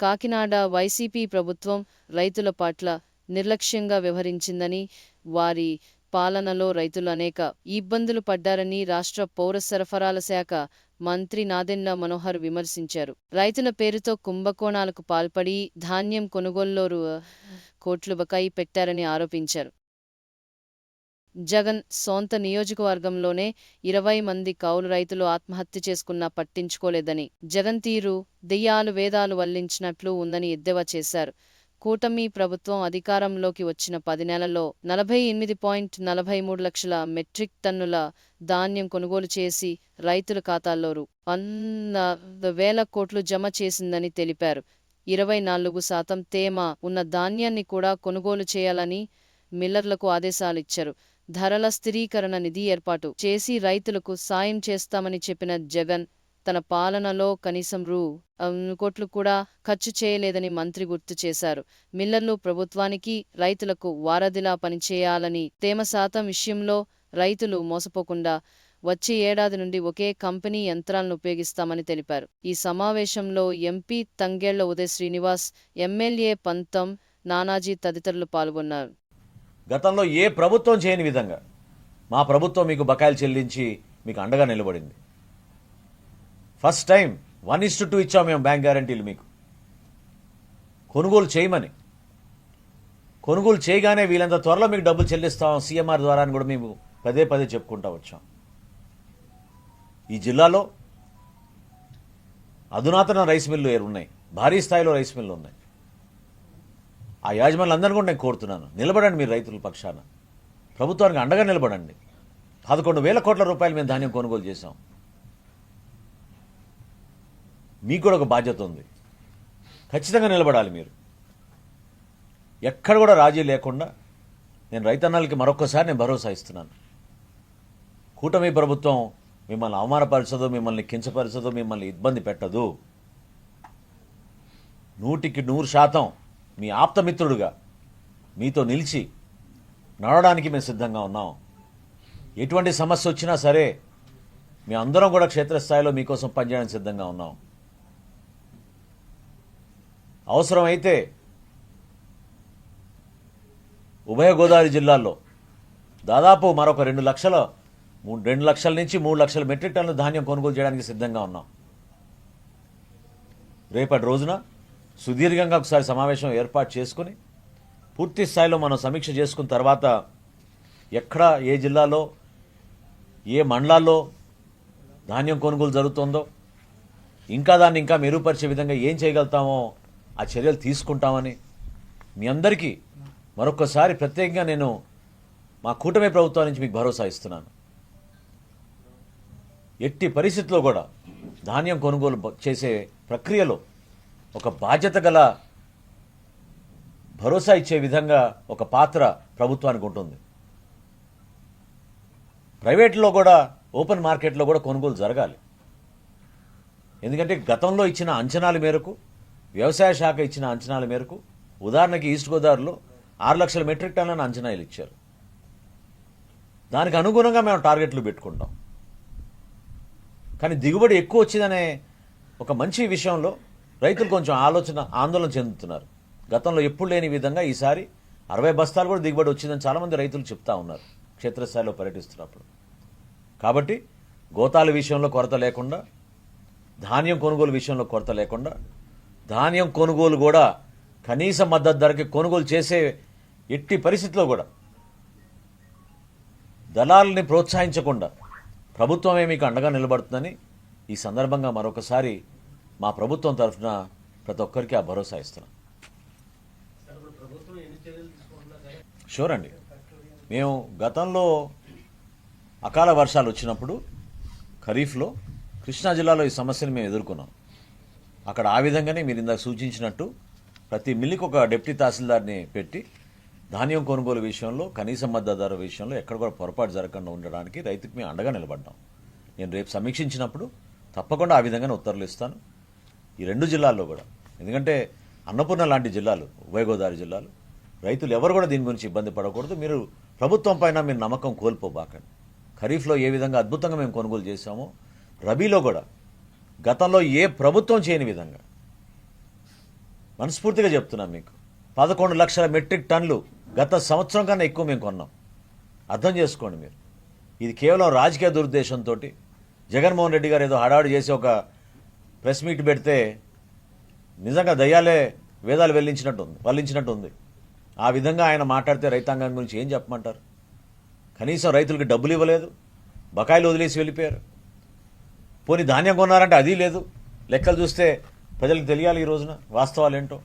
Kakinada YCP ప్రభుత్వం రైతుల పట్ల నిర్లక్ష్యంగా వ్యవహరించిందని వారి పాలనలో రైతులు అనేక ఇబ్బందులు పడ్డారని రాష్ట్ర పౌర సరఫరాల శాఖ మంత్రి నాదెండ్ల మనోహర్ విమర్శించారు. రైతుల పేరుతో కుంభకోణాలకు పాల్పడి ధాన్యం కొనుగోలులో కోట్లు బకాయి పెట్టారని ఆరోపించారు. జగన్ సొంత నియోజకవర్గంలోనే ఇరవై మంది కౌలు రైతులు ఆత్మహత్య చేసుకున్నా పట్టించుకోలేదని. జగన్ తీరు దెయ్యాలు వేదాలు వల్లించినట్లు ఉందని ఎద్దేవా చేశారు. కూటమి ప్రభుత్వం అధికారంలోకి వచ్చిన పది నెలల్లో నలభై ఎనిమిది పాయింట్ నలభై మూడు లక్షల మెట్రిక్ టన్నుల ధాన్యం కొనుగోలు చేసి రైతుల ఖాతాల్లో రూ వంద వేల కోట్లు జమ చేసిందని తెలిపారు. ఇరవై నాలుగు శాతం తేమ ఉన్న ధాన్యాన్ని కూడా కొనుగోలు చేయాలని మిల్లర్లకు ఆదేశాలిచ్చారు. ధరల స్థిరీకరణ నిధి ఏర్పాటు చేసి రైతులకు సాయం చేస్తామని చెప్పిన జగన్ తన పాలనలో కనీసం రూ. కోట్లు కూడా ఖర్చు చేయలేదని మంత్రి గుర్తు చేశారు. మిల్లర్లు ప్రభుత్వానికి రైతులకు వారధిలా పనిచేయాలని తేమ శాతం విషయంలో రైతులు మోసపోకుండా వచ్చే ఏడాది నుండి ఒకే కంపెనీ యంత్రాలను ఉపయోగిస్తామని తెలిపారు. ఈ సమావేశంలో ఎంపీ తంగేళ్ళ ఉదయ్ శ్రీనివాస్ ఎమ్మెల్యే పంతం నానాజీ తదితరులు పాల్గొన్నారు. గతంలో ఏ ప్రభుత్వం చేయని విధంగా మా ప్రభుత్వం మీకు బకాయిలు చెల్లించి మీకు అండగా నిలబడింది. First time one is to two ఇచ్చాం మేము బ్యాంక్ గ్యారంటీలు మీకు. కొనుగోలు చేయమని. కొనుగోలు చేయగానే వీళ్ళంత త్వరలో మీకు డబ్బులు చెల్లిస్తాం సీఎంఆర్ ద్వారా అని కూడా మేము పదే పదే చెప్పుకుంటా వచ్చాం. ఈ జిల్లాలో అధునాతన రైస్ మిల్లు ఉన్నాయి. భారీ స్థాయిలో రైస్ మిల్లు ఉన్నాయి. ఆ యాజమాన్యులందరినీ కూడా నేను కోరుతున్నాను. నిలబడండి మీరు రైతుల పక్షాన. ప్రభుత్వానికి అండగా నిలబడండి. పదకొండు వేల కోట్ల రూపాయలు మేము ధాన్యం కొనుగోలు చేశాం. మీకు కూడా ఒక బాధ్యత ఉంది. ఖచ్చితంగా నిలబడాలి మీరు. ఎక్కడ కూడా రాజీ లేకుండా నేను రైతన్నలకి మరొకసారి నేను భరోసా ఇస్తున్నాను. కూటమి ప్రభుత్వం మిమ్మల్ని అవమానపరచదు మిమ్మల్ని కించపరచదు మిమ్మల్ని ఇబ్బంది పెట్టదు. నూటికి నూరు శాతం మీ ఆప్తమిత్రుడుగా మీతో నిలిచి నడవడానికి మేము సిద్ధంగా ఉన్నాం. ఎటువంటి సమస్య వచ్చినా సరే మీ అందరం కూడా క్షేత్రస్థాయిలో మీకోసం పనిచేయడానికి సిద్ధంగా ఉన్నాం. అవసరమైతే ఉభయ గోదావరి జిల్లాల్లో దాదాపు మరొక రెండు లక్షల రెండు లక్షల నుంచి మూడు లక్షల మెట్రిక్ టన్నుల ధాన్యం కొనుగోలు చేయడానికి సిద్ధంగా ఉన్నాం. రేపటి రోజున సుదీర్ఘంగా ఒకసారి సమావేశం ఏర్పాటు చేసుకుని పూర్తి స్థాయిలో మనం సమీక్ష చేసుకున్న తర్వాత ఎక్కడ ఏ జిల్లాలో ఏ మండలాల్లో ధాన్యం కొనుగోలు జరుగుతుందో ఇంకా దాన్ని ఇంకా మెరుగుపరిచే విధంగా ఏం చేయగలుగుతామో ఆ చర్యలు తీసుకుంటామని మీ అందరికీ మరొకసారి ప్రత్యేకంగా నేను మా కూటమి ప్రభుత్వం నుంచి మీకు భరోసా ఇస్తున్నాను. ఎట్టి పరిస్థితుల్లో కూడా ధాన్యం కొనుగోలు చేసే ప్రక్రియలో ఒక బాధ్యత గల భరోసా ఇచ్చే విధంగా ఒక పాత్ర ప్రభుత్వానికి ఉంటుంది. ప్రైవేట్లో కూడా ఓపెన్ మార్కెట్లో కూడా కొనుగోలు జరగాలి. ఎందుకంటే గతంలో ఇచ్చిన అంచనాల మేరకు వ్యవసాయ శాఖ ఇచ్చిన అంచనాల మేరకు ఉదాహరణకి ఈస్ట్ గోదావరిలో ఆరు లక్షల మెట్రిక్ టన్నులను అంచనాలు ఇచ్చారు. దానికి అనుగుణంగా మేము టార్గెట్లు పెట్టుకుంటాం. కానీ దిగుబడి ఎక్కువ వచ్చిందనే ఒక మంచి విషయంలో రైతులు కొంచెం ఆలోచన ఆందోళన చెందుతున్నారు. గతంలో ఎప్పుడు లేని విధంగా ఈసారి అరవై బస్తాలు కూడా దిగుబడి వచ్చిందని చాలామంది రైతులు చెప్తా ఉన్నారు క్షేత్రస్థాయిలో పర్యటిస్తున్నప్పుడు. కాబట్టి గోతాల విషయంలో కొరత లేకుండా ధాన్యం కొనుగోలు విషయంలో కొరత లేకుండా ధాన్యం కొనుగోలు కూడా కనీస మద్దతు ధరకి కొనుగోలు చేసే ఎట్టి పరిస్థితిలో కూడా దళాలని ప్రోత్సహించకుండా ప్రభుత్వమే మీకు అండగా నిలబడుతుందని ఈ సందర్భంగా మరొకసారి మా ప్రభుత్వం తరఫున ప్రతి ఒక్కరికి ఆ భరోసా ఇస్తున్నాం. షూర్ అండి మేము గతంలో అకాల వర్షాలు వచ్చినప్పుడు ఖరీఫ్లో కృష్ణా జిల్లాలో ఈ సమస్యను మేము ఎదుర్కొన్నాం. అక్కడ ఆ విధంగానే మీరు ఇందాక సూచించినట్టు ప్రతి మిల్లుకి ఒక డిప్యూటీ తహసీల్దార్ని పెట్టి ధాన్యం కొనుగోలు విషయంలో కనీస మద్దతు ధర విషయంలో ఎక్కడ కూడా పొరపాటు జరగకుండా ఉండడానికి రైతుకు మేము అండగా నిలబడ్డాం. నేను రేపు సమీక్షించినప్పుడు తప్పకుండా ఆ విధంగానే ఉత్తర్వులు ఇస్తాను. ఈ రెండు జిల్లాల్లో కూడా. ఎందుకంటే అన్నపూర్ణ లాంటి జిల్లాలు ఉభయ గోదావరి జిల్లాలు రైతులు ఎవరు కూడా దీని గురించి ఇబ్బంది పడకూడదు. మీరు ప్రభుత్వం పైన మీరు నమ్మకం కోల్పోబాకండి. ఖరీఫ్లో ఏ విధంగా అద్భుతంగా మేము కొనుగోలు చేశామో రబీలో కూడా గతంలో ఏ ప్రభుత్వం చేయని విధంగా. మనస్ఫూర్తిగా చెప్తున్నాం మీకు. పదకొండు లక్షల మెట్రిక్ టన్నులు గత సంవత్సరం కన్నా ఎక్కువ మేము కొన్నాం. అర్థం చేసుకోండి మీరు. ఇది కేవలం రాజకీయ దురుద్దేశంతో జగన్మోహన్ రెడ్డి గారు ఏదో హడావుడి చేసి ఒక ప్రెస్ మీట్ పెడితే నిజంగా దయ్యాలే వేదాలు వెల్లించినట్టు ఉంది వల్లించినట్టు ఉంది ఆ విధంగా ఆయన మాట్లాడితే రైతాంగం గురించి ఏం చెప్పమంటారు? కనీసం రైతులకు డబ్బులు ఇవ్వలేదు బకాయిలు వదిలేసి వెళ్ళిపోయారు. పోనీ ధాన్యం కొన్నారంటే అది లేదు. లెక్కలు చూస్తే ప్రజలకు తెలియాలి ఈ రోజున వాస్తవాలు ఏంటో.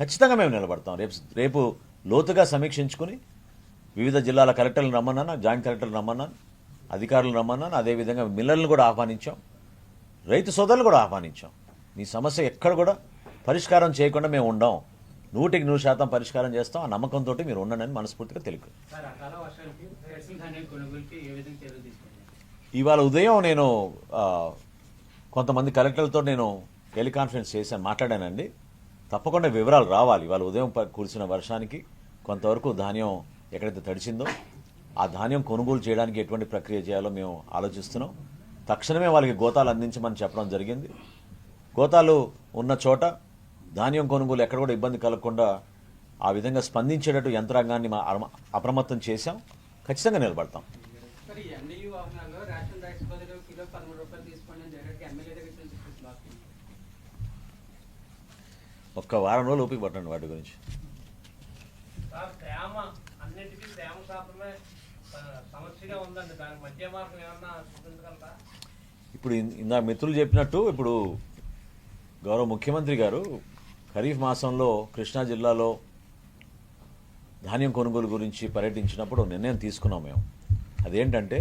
ఖచ్చితంగా మేము నిలబడతాం. రేపు రేపు లోతుగా సమీక్షించుకుని వివిధ జిల్లాల కలెక్టర్లను రమ్మన్నాను జాయింట్ కలెక్టర్లు రమ్మన్నాను అధికారులను రమ్మన్నాను అదేవిధంగా మిల్లర్లను కూడా ఆహ్వానించాం. రైతు సోదరులు కూడా ఆహ్వానించాం. మీ సమస్య ఎక్కడ కూడా పరిష్కారం చేయకుండా మేము ఉండం. నూటికి నూరు శాతం పరిష్కారం చేస్తాం. ఆ నమ్మకంతో మీరు ఉండండి మనస్ఫూర్తిగా తెలుగు. ఇవాళ ఉదయం నేను కొంతమంది కలెక్టర్లతో నేను టెలికాన్ఫరెన్స్ చేశాను మాట్లాడానండి. తప్పకుండా వివరాలు రావాలి. ఇవాళ ఉదయం కురిసిన వర్షానికి కొంతవరకు ధాన్యం ఎక్కడైతే తడిచిందో ఆ ధాన్యం కొనుగోలు చేయడానికి ఎటువంటి ప్రక్రియ చేయాలో మేము ఆలోచిస్తున్నాం. తక్షణమే వాళ్ళకి గోతాలు అందించమని చెప్పడం జరిగింది. గోతాలు ఉన్న చోట ధాన్యం కొనుగోలు ఎక్కడ కూడా ఇబ్బంది కలగకుండా ఆ విధంగా స్పందించేటట్టు యంత్రాంగాన్ని మా అప్రమత్తం చేశాం. ఖచ్చితంగా నిలబడతాం. ఒక్క వారం రోజులు ఓపిక పట్టండి వాటి గురించి. సమస్యగా ఉందండి. దానికి మధ్య మార్గం ఏమన్నా చూపించగలరా? ఇప్పుడు ఇన్- ఇందా మిత్రులు చెప్పినట్టు ఇప్పుడు గౌరవ ముఖ్యమంత్రి గారు ఖరీఫ్ మాసంలో కృష్ణా జిల్లాలో ధాన్యం కొనుగోలు గురించి పర్యటించినప్పుడు నిర్ణయం తీసుకున్నాం మేము. అదేంటంటే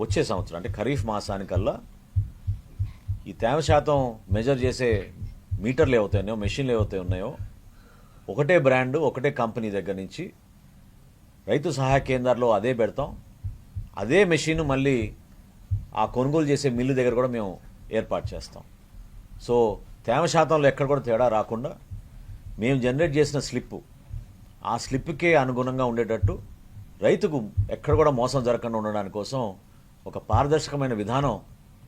వచ్చే సంవత్సరం అంటే ఖరీఫ్ మాసానికల్లా ఈ తేమ శాతం మెజర్ చేసే మీటర్లు ఏవైతే ఉన్నాయో మెషిన్లు ఏవైతే ఉన్నాయో ఒకటే బ్రాండ్ ఒకటే కంపెనీ దగ్గర నుంచి రైతు సహాయ కేంద్రాల్లో అదే పెడతాం. అదే మెషిన్ మళ్ళీ ఆ కొనుగోలు చేసే మిల్లు దగ్గర కూడా మేము ఏర్పాటు చేస్తాం. సో తేమ శాతంలో ఎక్కడ కూడా తేడా రాకుండా మేము జనరేట్ చేసిన స్లిప్ ఆ స్లిప్కే అనుగుణంగా ఉండేటట్టు రైతుకు ఎక్కడ కూడా మోసం జరగకుండా ఉండడానికి కోసం ఒక పారదర్శకమైన విధానం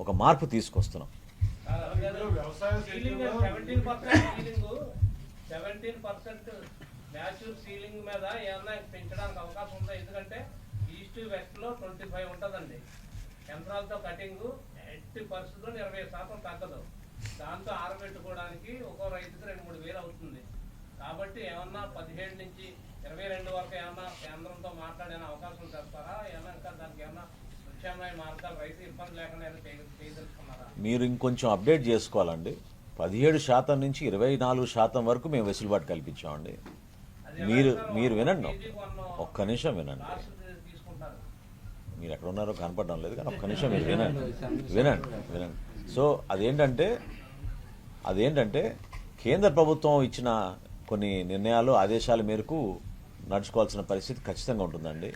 ఒక మార్పు తీసుకొస్తున్నాం. సెవెంటీన్ పర్సెంట్ సీలింగ్ సీలింగ్ మీద ఏమన్నా పెంచడానికి అవకాశం ఉందా? ఎందుకంటే ఈస్ట్ వెస్ట్లో ట్వంటీ ఫైవ్ ఉంటుందండి. యంత్రాలతో కటింగ్ ఎట్టి పరిస్థితుల్లో ఇరవై శాతం తగ్గదు. దాంతో ఆరబెట్టుకోవడానికి ఒక్కో రైతుకి రెండు మూడు వేలు అవుతుంది. కాబట్టి ఏమన్నా పదిహేడు నుంచి ఇరవై రెండు వరకు ఏమన్నా కేంద్రంతో మాట్లాడే అవకాశం చేస్తారా ఏమన్నా ఇంకా దానికి ఏమన్నా ప్రత్యామ్నాయ మార్గాలు రైతు ఇబ్బంది లేకుండా ఏమైనా చేయదలుచుకున్నారా? మీరు ఇంకొంచెం అప్డేట్ చేసుకోవాలండి. పదిహేడు శాతం నుంచి ఇరవై నాలుగు శాతం వరకు మేము వెసులుబాటు కల్పించామండి. మీరు మీరు వినండి ఒక్క నిమిషం వినండి. మీరు ఎక్కడ ఉన్నారో కనపడడం లేదు కానీ ఒక్క నిమిషం మీరు వినండి. వినండి వినండి. సో అదేంటంటే అదేంటంటే కేంద్ర ప్రభుత్వం ఇచ్చిన కొన్ని నిర్ణయాలు ఆదేశాల మేరకు నడుచుకోవాల్సిన పరిస్థితి ఖచ్చితంగా ఉంటుందండి.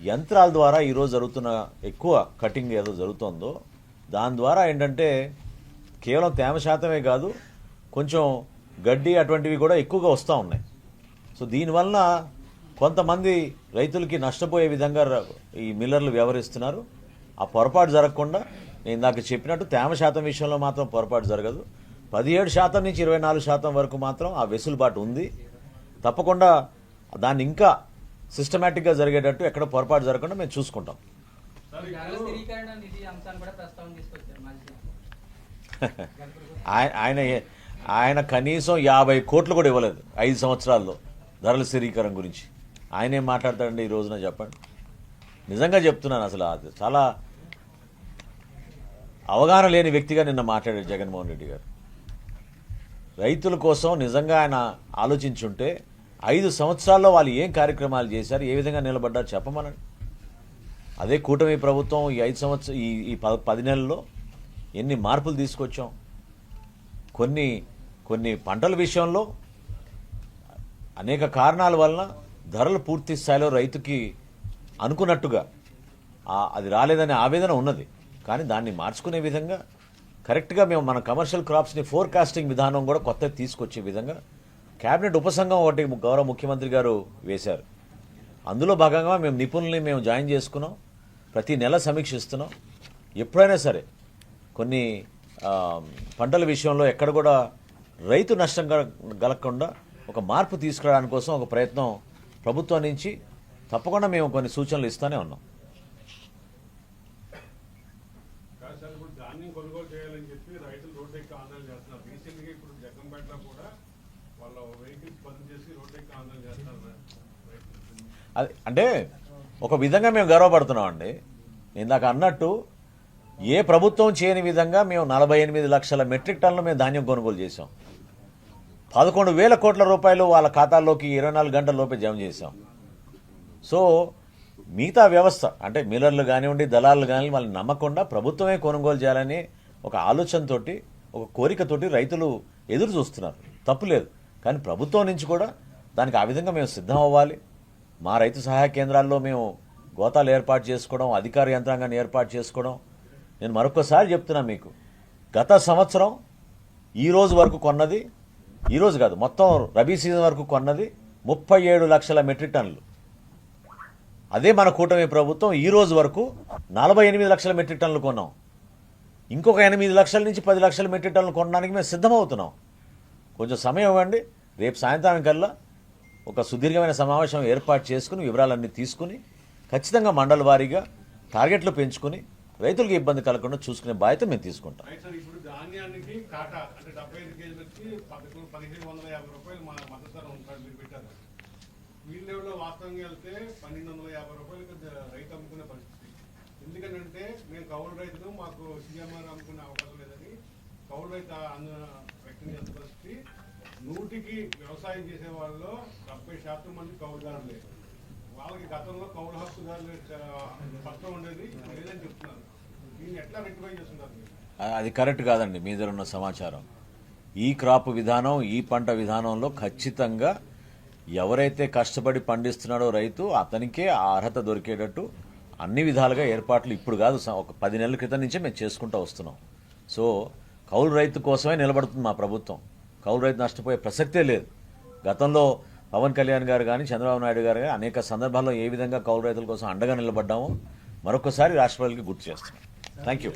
యంత్రాల ద్వారా ఈరోజు జరుగుతున్న ఎక్కువ కటింగ్ ఏదో జరుగుతుందో దాని ద్వారా ఏంటంటే కేవలం తేమ శాతమే కాదు కొంచెం గడ్డి అటువంటివి కూడా ఎక్కువగా వస్తూ ఉన్నాయి. సో దీనివలన కొంతమంది రైతులకి నష్టపోయే విధంగా ఈ మిల్లర్లు వ్యవహరిస్తున్నారు. ఆ పొరపాటు జరగకుండా నేను ఇందాక చెప్పినట్టు తేమ శాతం విషయంలో మాత్రం పొరపాటు జరగదు. పదిహేడు శాతం నుంచి ఇరవై నాలుగు శాతం వరకు మాత్రం ఆ వెసులుబాటు ఉంది. తప్పకుండా దాన్ని ఇంకా సిస్టమేటిక్గా జరిగేటట్టు ఎక్కడ పొరపాటు జరగకుండా మేము చూసుకుంటాం. ఆయన ఆయన కనీసం యాభై కోట్లు కూడా ఇవ్వలేదు ఐదు సంవత్సరాల్లో. ధరల స్థిరీకరణ గురించి. ఆయనే మాట్లాడతాడండి ఈ రోజున చెప్పండి. నిజంగా చెప్తున్నాను అసలు అది చాలా అవగాహన లేని వ్యక్తిగా నిన్న మాట్లాడాడు జగన్మోహన్ రెడ్డి గారు. రైతుల కోసం నిజంగా ఆయన ఆలోచించుంటే ఐదు సంవత్సరాల్లో వాళ్ళు ఏం కార్యక్రమాలు చేశారు ఏ విధంగా నిలబడ్డారు చెప్పమనండి. అదే కూటమి ప్రభుత్వం ఈ ఐదు సంవత్సరం ఈ ఈ ప- పది నెలల్లో ఎన్ని మార్పులు తీసుకొచ్చాం. కొన్ని కొన్ని పంటల విషయంలో అనేక కారణాల వలన ధరలు పూర్తి స్థాయిలో రైతుకి అనుకున్నట్టుగా అది రాలేదనే ఆవేదన ఉన్నది. కానీ దాన్ని మార్చుకునే విధంగా కరెక్ట్గా మేము మన కమర్షియల్ క్రాప్స్ని ఫోర్కాస్టింగ్ విధానం కూడా కొత్త తీసుకొచ్చే విధంగా కేబినెట్ ఉపసంఘం ఒకటి గౌరవ ముఖ్యమంత్రి గారు వేశారు. అందులో భాగంగా మేము నిపుణుల్ని మేము జాయిన్ చేసుకున్నాం. ప్రతి నెల సమీక్షిస్తున్నాం. ఎప్పుడైనా సరే కొన్ని పంటల విషయంలో ఎక్కడ కూడా రైతు నష్టం కల- కలగకుండా ఒక మార్పు తీసుకురావడానికి కోసం ఒక ప్రయత్నం ప్రభుత్వం నుంచి తప్పకుండా మేము కొన్ని సూచనలు ఇస్తూనే ఉన్నాం. అది అంటే ఒక విధంగా మేము గర్వపడుతున్నాం అండి ఇందాక అన్నట్టు ఏ ప్రభుత్వం చేయని విధంగా మేము నలభై ఎనిమిది లక్షల మెట్రిక్ టన్నులు మేము ధాన్యం కొనుగోలు చేసాం పదకొండు వేల కోట్ల రూపాయలు వాళ్ళ ఖాతాల్లోకి ఇరవై నాలుగు గంటల లోపే జమ చేసాం సో మిగతా వ్యవస్థ అంటే మిల్లర్లు కానివ్వండి దళాలు కానివ్వండి వాళ్ళని నమ్మకుండా ప్రభుత్వమే కొనుగోలు చేయాలని ఒక ఆలోచనతోటి ఒక కోరికతోటి రైతులు ఎదురు చూస్తున్నారు. తప్పులేదు కానీ ప్రభుత్వం నుంచి కూడా దానికి ఆ విధంగా మేము సిద్ధం అవ్వాలి. మా రైతు సహాయ కేంద్రాల్లో మేము గోతాలు ఏర్పాటు చేసుకోవడం అధికార యంత్రాంగాన్ని ఏర్పాటు చేసుకోవడం. నేను మరొకసారి చెప్తున్నా మీకు గత సంవత్సరం ఈ రోజు వరకు కొన్నది ఈరోజు కాదు మొత్తం రబీ సీజన్ వరకు కొన్నది ముప్పై ఏడు లక్షల మెట్రిక్ టన్నులు. అదే మన కూటమి ప్రభుత్వం ఈ రోజు వరకు నలభై ఎనిమిది లక్షల మెట్రిక్ టన్నులు కొన్నాం. ఇంకొక ఎనిమిది లక్షల నుంచి పది లక్షల మెట్రిక్ టన్నులు కొనడానికి మేము సిద్ధమవుతున్నాం. కొంచెం సమయం ఇవ్వండి రేపు సాయంత్రం కల్లా ఒక సుదీర్ఘమైన సమావేశం ఏర్పాటు చేసుకుని వివరాలన్నీ తీసుకుని ఖచ్చితంగా మండల వారీగా టార్గెట్లు పెంచుకుని రైతులకు ఇబ్బంది కలగకుండా చూసుకునే బాధ్యత మేము తీసుకుంటాం. ధాన్యానికి కాటా అంటే డెబ్బై ఐదు కేజీలకి పదకొండు పదిహేను వందల యాభై రూపాయలు మా మద్దతు ధర ఉంటుంది మీరు పెట్టారు. వీళ్ళ లెవెల్లో వాస్తవంగా వెళ్తే పన్నెండు వందల యాభై రూపాయలకి రైతు అమ్ముకునే పరిస్థితి. ఎందుకంటే మేము కౌలు రైతులు మాకు సీఎంఆర్ అమ్ముకునే అవకాశం లేదని కౌలు రైతు అందు వ్యక్తం చేసిన పరిస్థితి. నూటికి వ్యవసాయం చేసే వాళ్ళలో డెబ్బై శాతం మంది కౌలుదారులే వాళ్ళకి గతంలో కౌలు హక్కుదారులు పత్రం ఉండేది లేదని చెప్తున్నారు. దీన్ని ఎట్లా రెక్టిఫై చేస్తున్నారు మీరు? అది కరెక్ట్ కాదండి మీ దగ్గర ఉన్న సమాచారం. ఈ క్రాప్ విధానం ఈ పంట విధానంలో ఖచ్చితంగా ఎవరైతే కష్టపడి పండిస్తున్నాడో రైతు అతనికే ఆ అర్హత దొరికేటట్టు అన్ని విధాలుగా ఏర్పాట్లు ఇప్పుడు కాదు ఒక పది నెలల క్రితం నుంచే మేము చేసుకుంటూ వస్తున్నాం. సో కౌలు రైతు కోసమే నిలబడుతుంది మా ప్రభుత్వం. కౌలు రైతు నష్టపోయే ప్రసక్తే లేదు. గతంలో పవన్ కళ్యాణ్ గారు కానీ చంద్రబాబు నాయుడు గారు కానీ అనేక సందర్భాల్లో ఏ విధంగా కౌలు రైతుల కోసం అండగా నిలబడ్డామో మరొకసారి రాష్ట్రపతికి గుర్తు చేస్తున్నాం. Thank you